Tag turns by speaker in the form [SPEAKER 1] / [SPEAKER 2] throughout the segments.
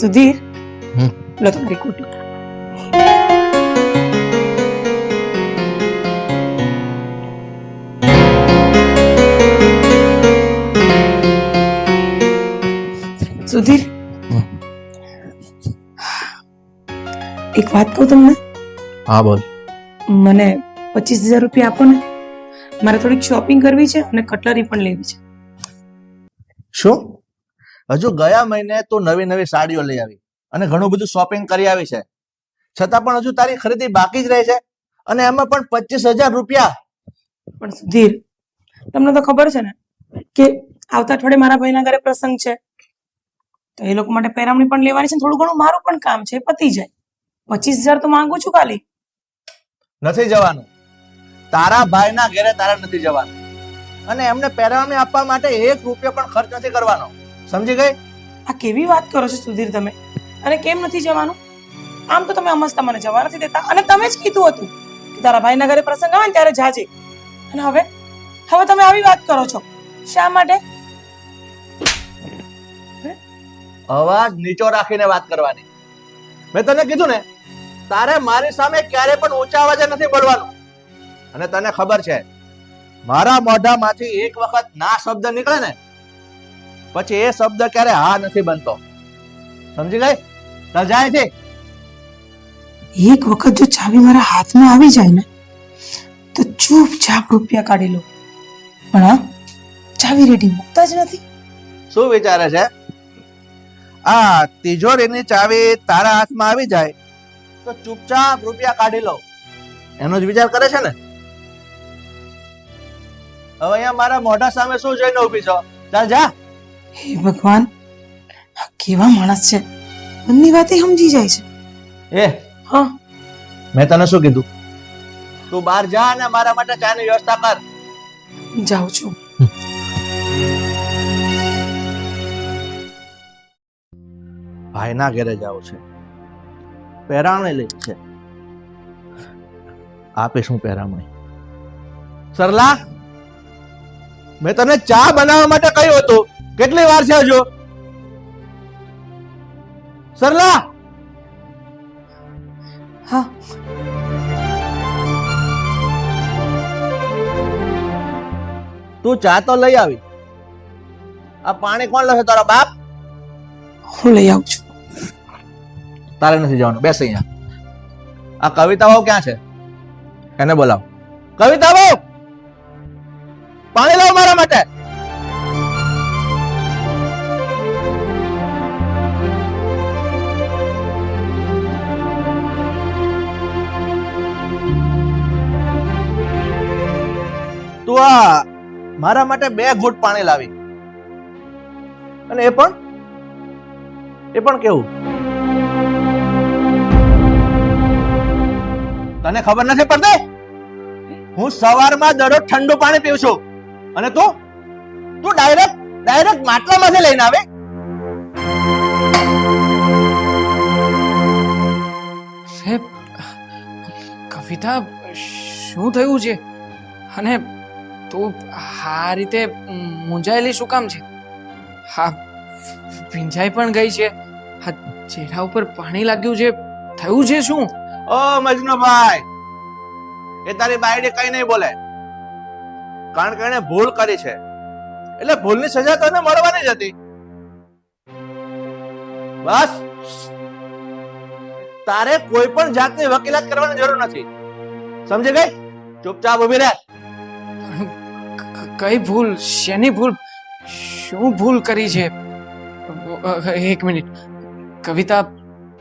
[SPEAKER 1] સુધીર લો તમારી કુટી. સુધીર એક વાત કહું તમને?
[SPEAKER 2] હા બોલ.
[SPEAKER 1] મને પચીસ હજાર રૂપિયા આપો ને. મારે થોડીક શોપિંગ કરવી છે અને કટલરી પણ લેવી છે.
[SPEAKER 2] શું? હજુ ગયા મહિને તું નવી નવી સાડીઓ લઈ આવી અને ઘણું બધું શોપિંગ કરી આવી છે. છતાં પણ હજુ તારી ખરીદી બાકી જ રહે છે અને એમાં પણ પચીસ હજાર રૂપિયા.
[SPEAKER 1] પણ સુધીર તમને તો ખબર છે ને કે આવતા અઠવાડિયે મારા ભાઈના ઘરે પ્રસંગ છે. તો એ લોકો માટે પહેરામણી પણ લેવાની છે થોડું ઘણું મારું પણ કામ છે પતી જાય. પચીસ હજાર તો માંગુ છું ખાલી.
[SPEAKER 2] નથી જવાનું. તારા ભાઈના ઘરે તારા નથી જવાનું. અને એમને પહેરવાની આપવા માટે એક રૂપિયો પણ ખર્ચ નથી કરવાનો. સમજી ગઈ?
[SPEAKER 1] આ કેવી વાત કરો છો સુધીર તમે? અને કેમ નથી જવાનું? આમ તો તમે અમસ્તા મને જવા નથી દેતા. અને તમે જ કીધું હતું કે તારા ભાઈના ઘરે પ્રસંગ આવે ને ત્યારે જાજે. અને હવે? હવે તમે આવી વાત કરો છો. શા માટે?
[SPEAKER 2] અવાજ નીચો રાખીને વાત કરવાની. મેં તને કીધું ને તારે મારી સામે ક્યારે પણ ઊંચા અવાજે નથી બોલવાનું. અને તને ખબર છે મારા મોઢામાંથી એક વખત ના શબ્દ નીકળે ને પછી એ શબ્દ ક્યારે હા નથી બનતો. સમજી ગઈ? તો છે?
[SPEAKER 1] એક વખત જો ચાવી મારા હાથમાં આવી જાય ને તો ચૂપચાપ રૂપિયા કાઢી લો. પણ હા ચાવી રેડી મૂકતા જ નથી.
[SPEAKER 2] શું વિચારે છે? આ તિજોરીની ચાવી તારા હાથમાં આવી જાય તો ચૂપચાપ રૂપિયા કાઢી લો. એનો જ વિચાર કરે છે ને? હવે અહીંયા મારા મોઢા સામે શું જોઈને ઊભી છો? ચાલ જા.
[SPEAKER 1] હે ભગવાન આ કેવા માણસ છે? મનની વાત સમજી જાય છે.
[SPEAKER 2] એ
[SPEAKER 1] હા.
[SPEAKER 2] મેં તને શું કીધું? તું બહાર જા અને મારા માટે ચાની વ્યવસ્થા કર.
[SPEAKER 1] જાઉં છું.
[SPEAKER 2] ભાઈના ઘરે જાવ છે. પહેરામણી લે છે. આપે શું પહેરામણી? સરલા મેં તને ચા બનાવવા માટે કહ્યું હતું. કેટલી વાર છે હજુ? સરલા!
[SPEAKER 1] હા.
[SPEAKER 2] તું ચા તો લઈ આવી. આ પાણી કોણ લેશે તારા બાપ?
[SPEAKER 1] હું લઈ આવું છું.
[SPEAKER 2] તારે નથી જવાનું. બેસ અહીંયા. આ કવિતાઓ ક્યાં છે? એને બોલાવ. કવિતાઓ! પાણી લાવ મારા માટે. તું આ મારા માટે બે ઘૂંટ પાણી લાવી. અને એ પણ? એ પણ કેવું? તને ખબર નથી પડતી? હું સવારમાં દરરોજ ઠંડુ પાણી પીઉં છું. અને તું? તું ડાયરેક્ટ ડાયરેક્ટ માટલામાંથી લઈને આવે.
[SPEAKER 3] કવિતા, શું થયું છે? અને તું આ રીતે મૂંઝાયેલી શું કામ છે? હા, ભીંજાઈ પણ ગઈ છે. હા, ચહેરા ઉપર પાણી લાગ્યું છે. થયું છે શું?
[SPEAKER 2] ઓ મજનુભાઈ, એ તારી બાયડી કઈ નહીં બોલે. કારણ કે એને ભૂલ કરી છે. એટલે ભૂલની સજા તને મળવાની જ હતી. બસ. તારે કોઈ પણ જાતની વકીલાત કરવાની જરૂર નથી. સમજી ગઈ? ચૂપચાપ ઊભી રહે.
[SPEAKER 3] કઈ ભૂલ શેની ભૂલ? શું ભૂલ કરી છે? એક મિનિટ. કવિતા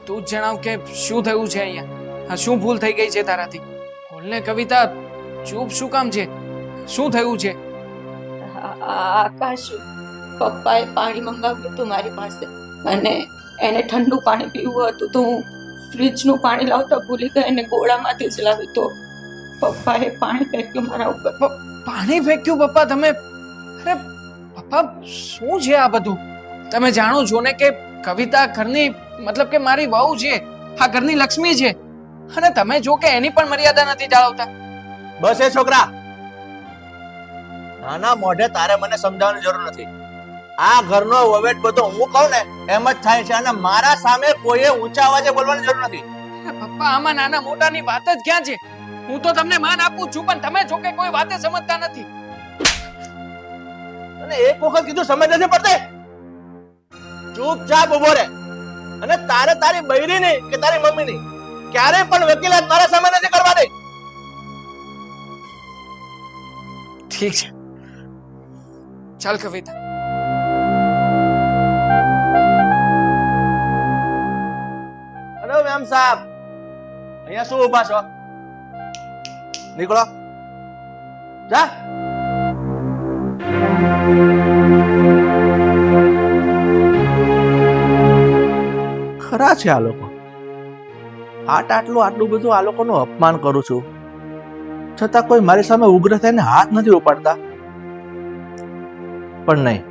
[SPEAKER 3] તું જ જણાવ કે શું થયું છે અહીંયા? હા શું ભૂલ થઈ ગઈ છે તારાથી? બોલને કવિતા ચૂપ શું કામ છે? શું થયું છે?
[SPEAKER 4] આકાશ પપ્પાએ પાણી મંગાવ્યું હતું મારી પાસે અને એને ઠંડુ પાણી પીવું હતું તો હું ફ્રીજનું પાણી લાવતા ભૂલી ગઈ અને ગોળામાંથી જ લાવ્યું તો પપ્પાએ પાણી ફેંક્યું મારા ઉપર.
[SPEAKER 3] પાણી ફેંક્યું પપ્પા તમે અરે પપ્પા શું છે આ બધું? તમે જાણો છો ને કે કવિતા ઘરની મતલબ કે મારી વહુ છે આ ઘરની લક્ષ્મી છે. અને તમે જો કે એની પણ મર્યાદા નથી જાળવતા.
[SPEAKER 2] બસ એ છોકરા. નાના મોઢે તારે મને સમજાવવાની જરૂર નથી. આ ઘરનો વવેટ બધો હું કહું ને એમ જ થાય છે અને મારા સામે કોઈએ ઊંચા અવાજે બોલવાની જરૂર નથી.
[SPEAKER 3] પપ્પા આમાં નાના મોટાની વાત જ ક્યાં છે? હું તો તમને માન આપું છું પણ તમે જો કે કોઈ વાતે સમજતા નથી.
[SPEAKER 2] અને એક વખત કીધું સમજ નથી પડતી. ચૂપચાપ ઊભો રહે. અને તારે તારી બૈરી નહીં કે તારી મમ્મી નહીં ક્યારે પણ વકીલાત મારા સામે નથી કરવાની.
[SPEAKER 3] ઠીક છે. ચાલ કવિતા.
[SPEAKER 2] હેલો મેમ સાહેબ. અહીંયા શું ઊભા છો? નીકળો. જા. ખરા છે આ લોકો. આટ આટલું આટલું બધું આ લોકોનું અપમાન કરું છું. છતાં કોઈ મારી સામે ઉગ્ર થઈને હાથ નથી ઉપાડતા. પણ નહીં.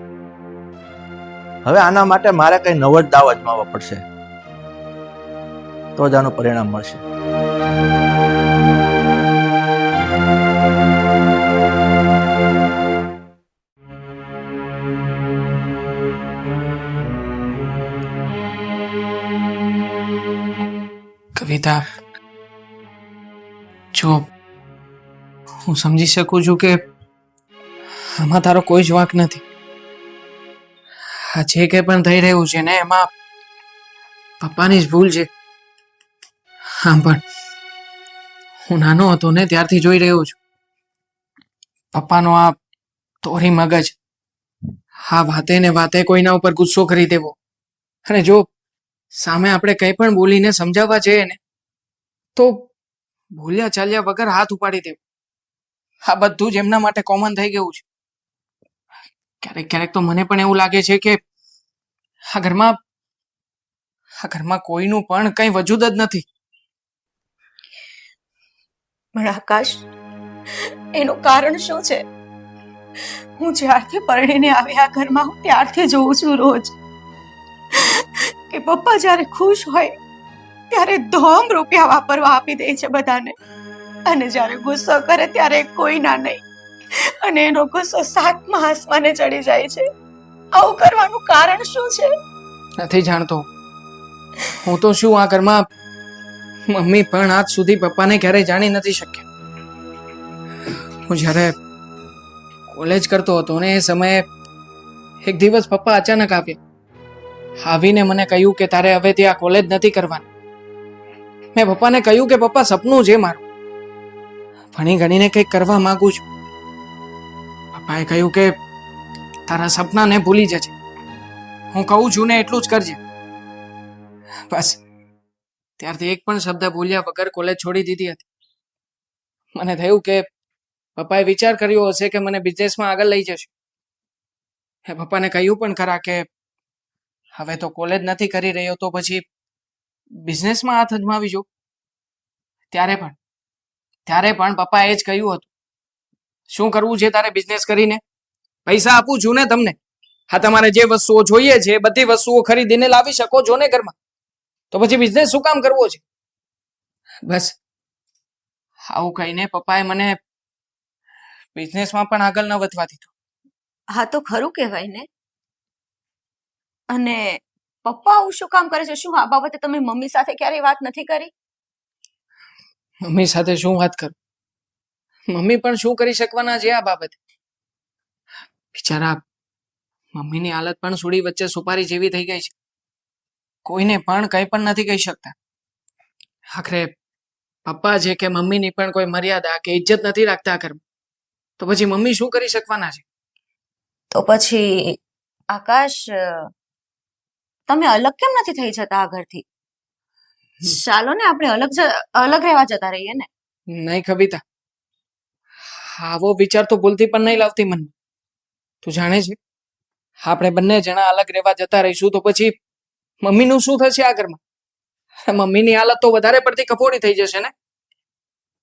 [SPEAKER 2] હવે આના માટે મારે કઈ નવો જ દાવ અજમાવવો પડશે. તો જ આનું પરિણામ મળશે.
[SPEAKER 3] હું સમજી શકું છું કે આમાં તારો કોઈ જ વાંક નથી. આ જે કંઈ પણ થઈ રહ્યું છે ને એમાં પપ્પાની જ ભૂલ છે. હા, પણ હું નાનો હતો ને ત્યારથી જોઈ રહ્યો છું. પપ્પાનો આ તોરી મગજ હા વાતે ને વાતે કોઈના ઉપર ગુસ્સો કરી દેવો. અને જો સામે આપણે કંઈ પણ બોલીને સમજાવવા જઈએ ને, તો ભૂલ્યા ચાલ્યા વગર હાથ ઉપાડી દેવો. આ બધું જ એમના માટે કોમન થઈ ગયું છે. ક્યારેક ક્યારેક તો મને પણ એવું લાગે છે કે આ ઘરમાં આ ઘરમાં કોઈનું પણ કંઈ વજૂદ જ નથી.
[SPEAKER 4] પણ આકાશ, એનું કારણ શું છે? હું જ્યારથી પરણીને આવી આ ઘરમાં, હું ત્યારથી જોઉં છું રોજ. કે પપ્પા જ્યારે ખુશ હોય, ત્યારે ધોમ રૂપિયા વાપરવા આપી દે છે બધાને. અને જ્યારે ગુસ્સો કરે ત્યારે કોઈના નહીં. અને એનો ગુસ્સો સાતમા આસમાને ચડી જાય છે. આવું કરવાનું કારણ શું છે?
[SPEAKER 3] નથી જાણતો. હું તો શું આ ઘરમાં મમ્મી પણ આજ સુધી પપ્પાને ક્યારેય જાણી નથી શક્યા. હું જ્યારે કોલેજ કરતો હતો ને એ સમયે એક દિવસ પપ્પા અચાનક આવ્યા. આવીને મને કહ્યું કે તારે હવે ત્યાં કોલેજ નથી કરવાની. મેં પપ્પાને કહ્યું કે પપ્પા સપનું છે મારું. ભણી ગણીને કંઈક કરવા માંગુ છું. પપ્પાએ કહ્યું કે, તારા સપનાને ભૂલી જજે. હું કહું છું ને એટલું જ કરજે. બસ. ત્યારથી એક પણ શબ્દ ભૂલ્યા વગર કોલેજ છોડી દીધી હતી. મને થયું કે, પપ્પાએ વિચાર કર્યો હશે કે મને બિઝનેસમાં આગળ લઈ જશે. એ પપ્પાને કહ્યું પણ ખરા કે, હવે તો કોલેજ નથી કરી રહ્યો તો પછી બિઝનેસમાં હાથ અજમાવી જો ત્યારે પણ ત્યારે પણ પપ્પાએ જ કહ્યું હતું, શું કરવું છે તારે બિઝનેસ કરીને? પૈસા આપું છું ને તમને. હા, તમારે જે વસ્તુઓ જોઈએ છે, બધી વસ્તુઓ ખરીદીને લાવી શકો છો ને ઘરમાં. તો પછી બિઝનેસ શું કામ કરવો છે? બસ. આવું કહીને પપ્પાએ મને બિઝનેસમાં પણ આગળ ન વધવા દીધું.
[SPEAKER 4] હા, તો ખરું કહેવાય ને. અને પપ્પા આવું શું કામ કરે છે? શું આ બાબતે તમે મમ્મી સાથે ક્યારેય વાત નથી કરી?
[SPEAKER 3] મમ્મી સાથે શું વાત કરું? મમ્મી પણ શું કરી શકવાના છે આ બાબતે? બિચારા, મમ્મીની હાલત પણ સુડી વચ્ચે સુપારી જેવી થઈ ગઈ છે. કોઈને પણ કંઈ પણ નથી કહી શકતા. આખરે પપ્પા છે કે મમ્મીની પણ કોઈ મર્યાદા કે ઇજ્જત નથી રાખતા આ તો પછી મમ્મી શું કરી શકવાના છે?
[SPEAKER 4] તો પછી આકાશ તમે અલગ કેમ નથી થઈ જતા આ ઘરથી? ચાલો ને આપણે અલગ અલગ રહેવા જતા રહીએ ને.
[SPEAKER 3] નહીં કવિતા આવો વિચાર તો ભૂલથી પણ નહીં લાવતી મનમાં તું જાણે છે આપણે બંને જણા અલગ રહેવા જતા રહીશું તો પછી મમ્મીનું શું થશે આ ઘરમાં? મમ્મીની હાલત તો વધારે પડતી કફોડી થઈ જશે ને?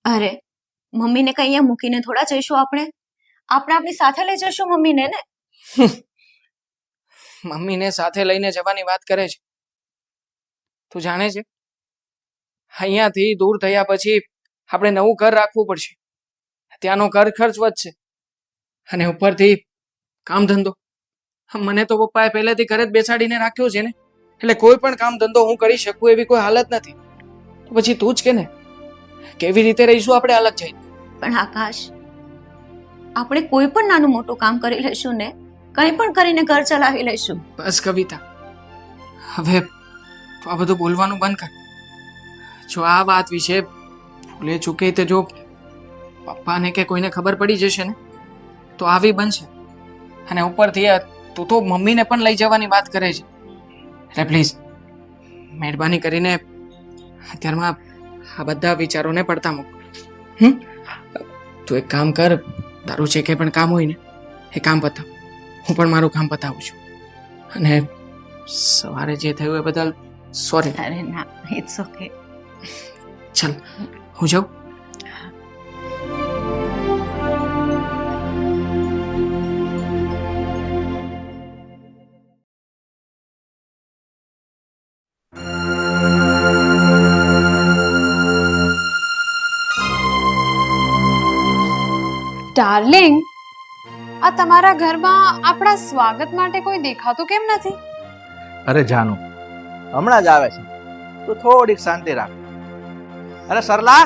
[SPEAKER 4] અરે મમ્મીને કઈ અહીંયા મૂકીને થોડા જઈશું આપણે? આપણે આપણી સાથે લઈ જઈશું મમ્મીને ને?
[SPEAKER 3] મમ્મીને સાથે લઈને જવાની વાત કરે છે. તું જાણે છે અહીંયાથી દૂર થયા પછી આપણે નવું ઘર રાખવું પડશે. ત્યાંનો ઘર ખર્ચ વધશે. અને ઉપરથી કામ ધંધો. મને તો પપ્પાએ પહેલેથી ઘરે જ બેસાડીને રાખ્યો છે ને. એટલે કોઈ પણ કામ ધંધો હું કરી શકું એવી કોઈ હાલત નથી. તો પછી તું જ કે ને કેવી રીતે રહીશું આપણે અલગ જઈ
[SPEAKER 4] પણ આકાશ આપણે કોઈ પણ નાનું મોટું કામ કરી લઈશું ને કંઈ પણ કરીને ઘર ચલાવી લઈશું.
[SPEAKER 3] બસ કવિતા. હવે આ બધું બોલવાનું બંધ કર. જો આ વાત વિશે ભૂલે ચૂકે તે જો પપ્પાને કે કોઈને ખબર પડી જશે ને, તો આવી બનશે. અને ઉપરથી તું તો મમ્મીને પણ લઈ જવાની વાત કરે છે. એટલે પ્લીઝ મહેરબાની કરીને અત્યારમાં આ બધા વિચારોને પડતા મૂક. હમ? તું એક કામ કર, તારું જે કંઈ પણ કામ હોય ને, એ કામ પતાવ. હું પણ મારું કામ પતાવું છું. અને સવારે જે થયું એ બદલ સોરી
[SPEAKER 4] ના ઇટ્સ ઓકે
[SPEAKER 3] ચાલ હું જાઉં?
[SPEAKER 5] ડાર્લિંગ આ તમારા ઘરમાં આપણા સ્વાગત માટે કોઈ દેખાતું કેમ નથી?
[SPEAKER 2] અરે જાનુ હમણાં જ આવે છે. તું થોડીક શાંતિ રાખ. અરે સરલા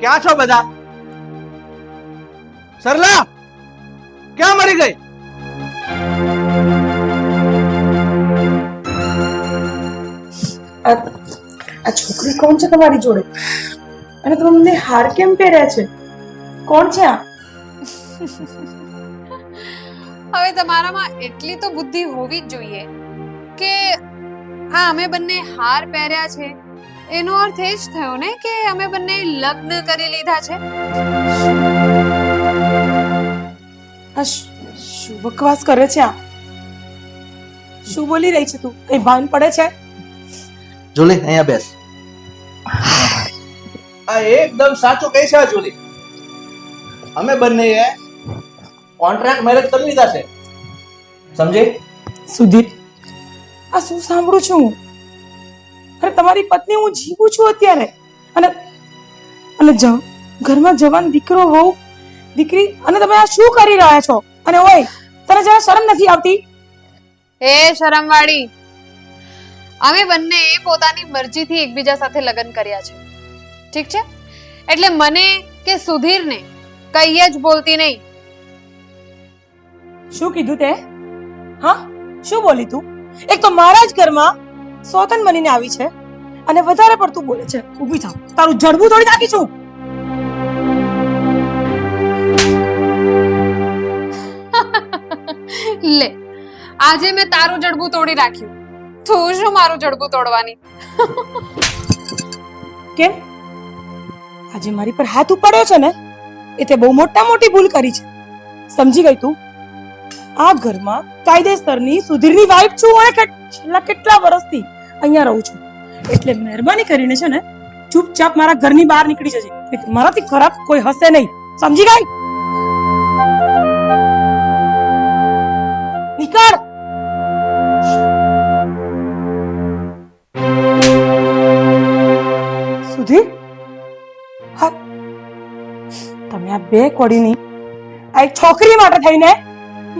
[SPEAKER 2] ક્યાં છો બધા? સરલા ક્યાં મરી ગઈ?
[SPEAKER 1] આ છોકરી કોણ છે તમારી જોડે? અને તમે હાર કેમ પહેર્યા છે? કોણ છે આ?
[SPEAKER 5] હવે તમારામાં એટલી તો બુદ્ધિ હોવી જ જોઈએ કે હા અમે બંને હાર પહેર્યા છે. એનો અર્થ એ જ થયો ને કે અમે બંને લગ્ન કરી લીધા છે.
[SPEAKER 1] આ શ- બકવાસ કરે છે આ? શું બોલી રહી છે તું? કઈ ભાન પડે છે?
[SPEAKER 2] જોલી અહીંયા બેસ. આ એકદમ સાચું કહે છે આ જુલી. અમે બંનેએ કોન્ટ્રાક્ટ મેરેજ કરી લીધા છે. સમજે?
[SPEAKER 1] સુધીર આ શું સાંભળું છું? હું અરે તમારી પત્ની હું જીવું છું અત્યારે. અને અને ઘરમાં જવાન દીકરો હોઉં દીકરી અને તમે આ શું કરી રહ્યા છો? અને ઓય તને જરા શરમ નથી આવતી?
[SPEAKER 5] એ શરમવાળી અમે બંને પોતાની મરજીથી એકબીજા સાથે લગ્ન કર્યા છે. ઠીક છે? એટલે મને કે સુધીરને કઈ જ બોલતી નહીં.
[SPEAKER 1] શું કીધું તે? હા? શું બોલી તું? એક તો મારા જ ઘરમાં સોતન બનીને આવી છે અને વધારે પડતું બોલે છે ઊભી થાવ તારું જડબું તોડી નાખી છું.
[SPEAKER 5] લે આજે મેં તારું જડબું તોડી રાખ્યું તું શું મારું જડબું તોડવાની?
[SPEAKER 1] કેમ? આજે મારી પર હાથ ઉપાડ્યો છે ને એ તે બહુ મોટા મોટી ભૂલ કરી છે. સમજી ગઈ તું? આ ઘરમાં કાયદેસરની સુધીરની વાઈફ છું અને છેલ્લા કેટલા વર્ષથી અહીંયા રહું છું. એટલે મહેરબાની કરીને છે ને, ચૂપચાપ મારા ઘરની બહાર નીકળી જજે. મારાથી ખરાબ કોઈ હશે નહીં. સમજી ગઈ? નીકળ! સુધીર? તમે આ બે કોડીની આ એક છોકરી માટે થઈને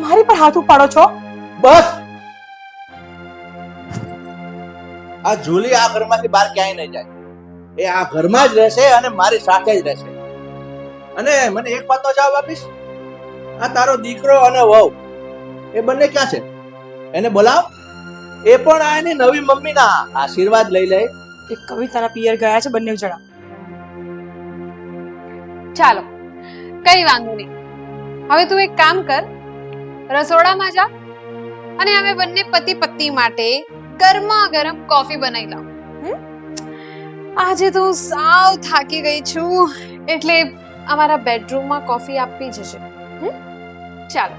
[SPEAKER 1] મારી પર હાથ ઉપાડો છો?
[SPEAKER 2] બસ! આ જુલી આ ઘરમાંથી બહાર ક્યાંય નહીં જાય. એ આ ઘરમાં જ રહેશે અને મારી સાથે જ રહેશે. અને મને એક વાતનો જવાબ આપીશ? આ તારો દીકરો અને વહુ, એ બંને ક્યાં છે? એને બોલાવ. એ પણ આ એની નવી મમ્મીના આશીર્વાદ લઈ લે.
[SPEAKER 1] એક કવિતાના પિયર ગયા છે બંને જણા.
[SPEAKER 5] ચાલો, કઈ વાંધો નહીં. હવે તું એક કામ કર, રસોડામાં જા અને અમે બંને પતિ પત્ની માટે ગરમા ગરમ કોફી બનાવી લઉં હમ? આજે તો હું સાવ થાકી ગઈ છું એટલે અમારા બેડરૂમમાં કોફી આપવી જશે હમ? ચાલો.